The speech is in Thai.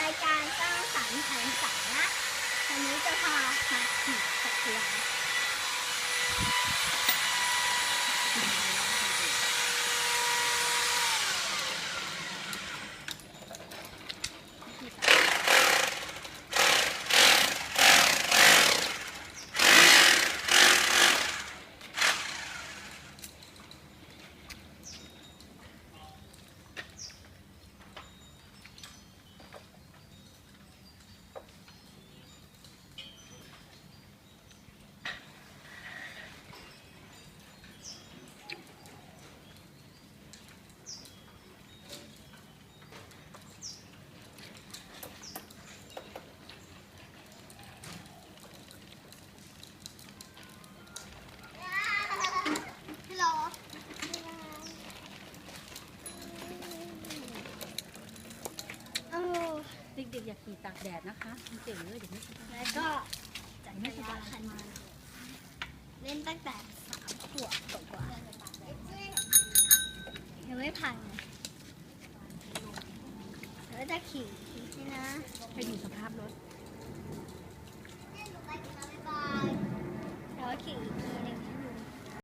รายการสร้างสรรค์แผนสานะวันนี้จะพามาขี่จักรยาน ฮัลโหล เออ เด็กๆอย่าขี่ตากแดดนะคะมันเจ๋งเลยเดี๋ยวไม่สบายแล้วก็จักรยานคันนี้เล่นตั้งแต่สามขวบกว่าๆยังไม่พังเลยแล้วจะขี่ให้นะไปดูสภาพรถ